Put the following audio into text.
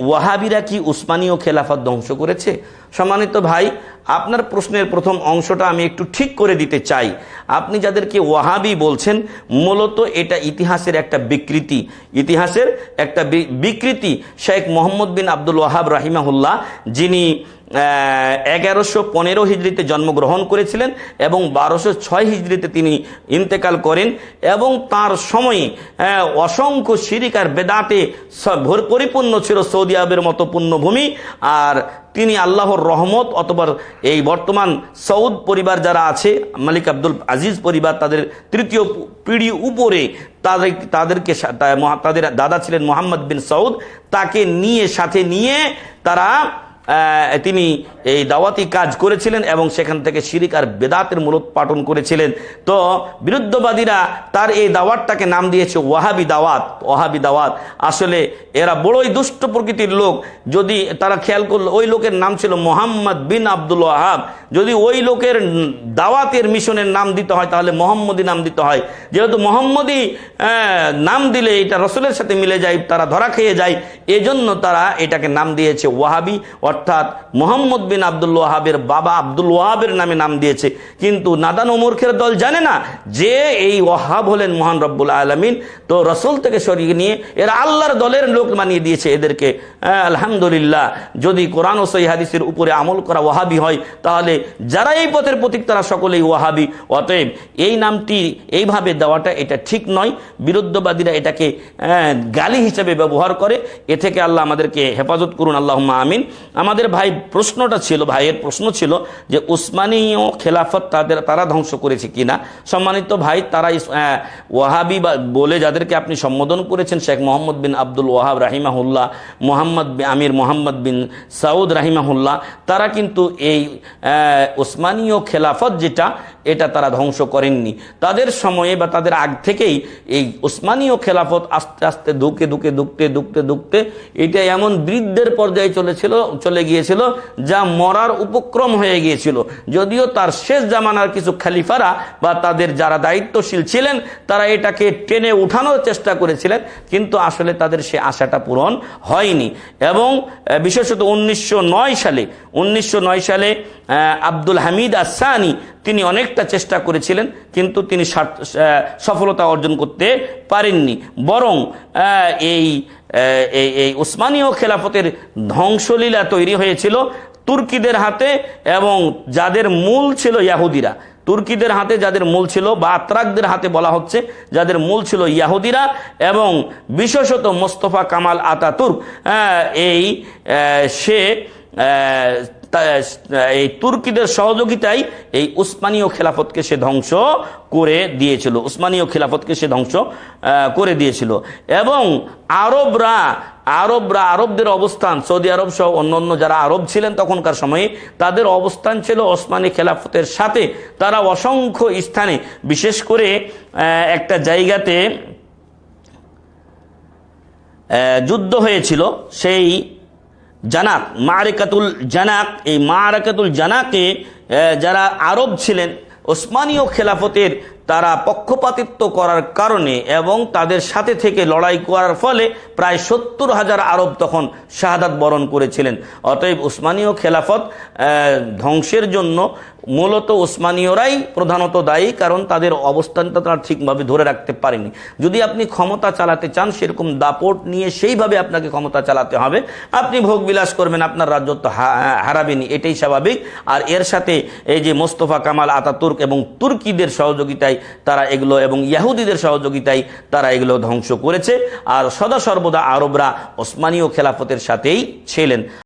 ওয়াহাবিরা কি উসমানীয় খেলাফত ধ্বংস করেছে? সম্মানিত ভাই, আপনার প্রশ্নের প্রথম অংশটা আমি একটু ঠিক করে দিতে চাই। আপনি যাদেরকে ওয়াহাবি বলছেন, মূলত এটা ইতিহাসের একটা বিকৃতি। ইতিহাসের একটা বিকৃতি শেখ মোহাম্মদ বিন আব্দুল ওয়াহাব রাহিমাহুল্লাহ, যিনি এগারোশো পনেরো হিজড়িতে জন্মগ্রহণ করেছিলেন এবং বারোশো ছয় হিজড়িতে তিনি ইন্তেকাল করেন এবং তার সময়ে অসংখ্য শিরিকার বেদাতে পরিপূর্ণ ছিল সৌদি আরবের মতো পূর্ণভূমি। আর তিনি আল্লাহর রহমত অথবা এই বর্তমান সৌদ পরিবার যারা আছে, মালিক আব্দুল আজিজ পরিবার, তাদের তৃতীয় পিঢ়ি উপরে তাদের, তাদেরকে তাদের দাদা ছিলেন মোহাম্মদ বিন সৌদ, তাকে নিয়ে, সাথে নিয়ে তারা তিনি এই দাওয়াতি কাজ করেছিলেন এবং সেখান থেকে শিরিক আর বেদাতের মূলোৎপাটন করেছিলেন। তো বিরুদ্ধবাদীরা তার এই দাওয়াতটাকে নাম দিয়েছে ওয়াহাবি দাওয়াত। ওয়াহাবি দাওয়াত। আসলে এরা বড়ই দুষ্ট প্রকৃতির লোক। যদি তারা খেয়াল করল, ওই লোকের নাম ছিল মোহাম্মদ বিন আব্দুল ওয়াহাব। যদি ওই লোকের দাওয়াতের মিশনের নাম দিতে হয়, তাহলে মোহাম্মদী নাম দিতে হয়। যেহেতু মোহাম্মদী নাম দিলে এটা রসুলের সাথে মিলে যায়, তারা ধরা খেয়ে যায়। এজন্য তারা এটাকে নাম দিয়েছে ওয়াহাবি অর্থাৎ মোহাম্মদ বিন আব্দুল ওয়াহাবের বাবা আব্দুল ওয়াহাবের নামে নাম দিয়েছে। কিন্তু নাদান ও মূর্খের দল জানে না যে এই ওয়াহাব হলেন মহান রব্বুল আলমিন। তো রসুল থেকে সরিয়ে নিয়ে এরা আল্লাহর দলের লোক মানিয়ে দিয়েছে এদেরকে। আহ, আলহামদুলিল্লাহ যদি কোরআন ও সহি হাদিসের উপরে আমল করা ওয়াহাবি হয় তাহলে যারা এই পথের প্রতীক তারা সকলেই ওয়াহাবি। অতএব এই নামটি এইভাবে দেওয়াটা এটা ঠিক নয়। বিরুদ্ধবাদীরা এটাকে আহ, গালি হিসেবে ব্যবহার করে। থেকে আল্লাহ আমাদেরকে হেফাজত করুন আল্লাহ আমিন। আমাদের ভাই প্রশ্নটা ছিল, ভাইয়ের প্রশ্ন ছিল যে উসমানীয় খেলাফত তাদের, তারা ধ্বংস করেছে কিনা? সম্মানিত ভাই, তারা ওয়াহাবি বলে যাদেরকে আপনি সম্বোধন করেছেন, শেখ মোহাম্মদ বিন আব্দুল ওয়াহাব রাহিমাহুল্লাহ, মোহাম্মদ আমির মোহাম্মদ বিন সাউদ রাহিমাহুল্লাহ, তারা কিন্তু এই উসমানীয় খেলাফত যেটা, এটা তারা ধ্বংস করেননি। তাদের সময়ে বা তাদের আগ থেকেই এই উসমানীয় খেলাফত আস্তে আস্তে দুকে দুকে, দুকতে দুকতে দুকতে এটা এমন বৃদ্ধের পর্যায়ে চলেছিল, চলে গিয়েছিল, যা মরার উপক্রম হয়ে গিয়েছিল। যদিও তার শেষ জামানার কিছু খালিফারা বা তাদের যারা দায়িত্বশীল ছিলেন, তারা এটাকে টেনে উঠানোর চেষ্টা করেছিলেন, কিন্তু আসলে তাদের সে আশাটা পূরণ হয়নি। এবং বিশেষত উনিশশো নয় সালে, উনিশশো নয় সালে আব্দুল হামিদ আসানি তিনি অনেকটা চেষ্টা করেছিলেন, কিন্তু তিনি সফলতা অর্জন করতে পারেননি। বরং এই এই এই উসমানীয় খেলাফতের ধ্বংসলীলা তৈরি হয়েছিল তুর্কিদের হাতে এবং যাদের মূল ছিল ইয়াহুদিরা। তুর্কিদের হাতে যাদের মূল ছিল বা আত্রাকদের হাতে বলা হচ্ছে যাদের মূল ছিল ইয়াহুদিরা এবং বিশেষত মোস্তফা কামাল আতাতুর্ক। আহ, এই সে এই তুর্কিদের সহযোগিতায় এই উসমানীয় খেলাফতকে সে ধ্বংস করে দিয়েছিল। উসমানীয় খেলাফতকে সে ধ্বংস করে দিয়েছিল। এবং আরবরা আরবরা, আরবদের অবস্থান, সৌদি আরব সহ অন্যান্য যারা আরব ছিলেন তখনকার সময়ে, তাদের অবস্থান ছিল ওসমানী খেলাফতের সাথে। তারা অসংখ্য স্থানে, বিশেষ করে একটা জায়গাতে যুদ্ধ হয়েছিল। সেই জানাক, মারেকাতুল জানাক, এই মারেকাতুল জানাকে যারা আরব ছিলেন, ওসমানীয় খেলাফতের তারা পক্ষপাতিত্ব করার কারণে এবং তাদের সাথে থেকে লড়াই করার ফলে প্রায় সত্তর হাজার আরব তখন শাহাদাত বরণ করেছিলেন। অতএব উসমানীয় খেলাফত ধ্বংসের জন্য মূলত উসমানীয়রাই প্রধানত দায়ী, কারণ তাদের অবস্থানটা তারা ঠিকভাবে ধরে রাখতে পারেনি। যদি আপনি ক্ষমতা চালাতে চান, সেরকম দাপট নিয়ে সেইভাবে আপনাকে ক্ষমতা চালাতে হবে। আপনি ভোগ বিলাস করবেন, আপনার রাজত্ব হা- হারাবেনি, এটাই স্বাভাবিক। আর এর সাথে এই যে মোস্তফা কামাল, আতাতুর্ক এবং তুর্কিদের সহযোগিতায় তারা এগুলো এবং ইয়াহুদিদের সহযোগিতায় তারা এগুলো ধ্বংস করেছে। আর সদা সর্বদা আরবরা ওসমানীয় খেলাফতের সাথেই ছিলেন।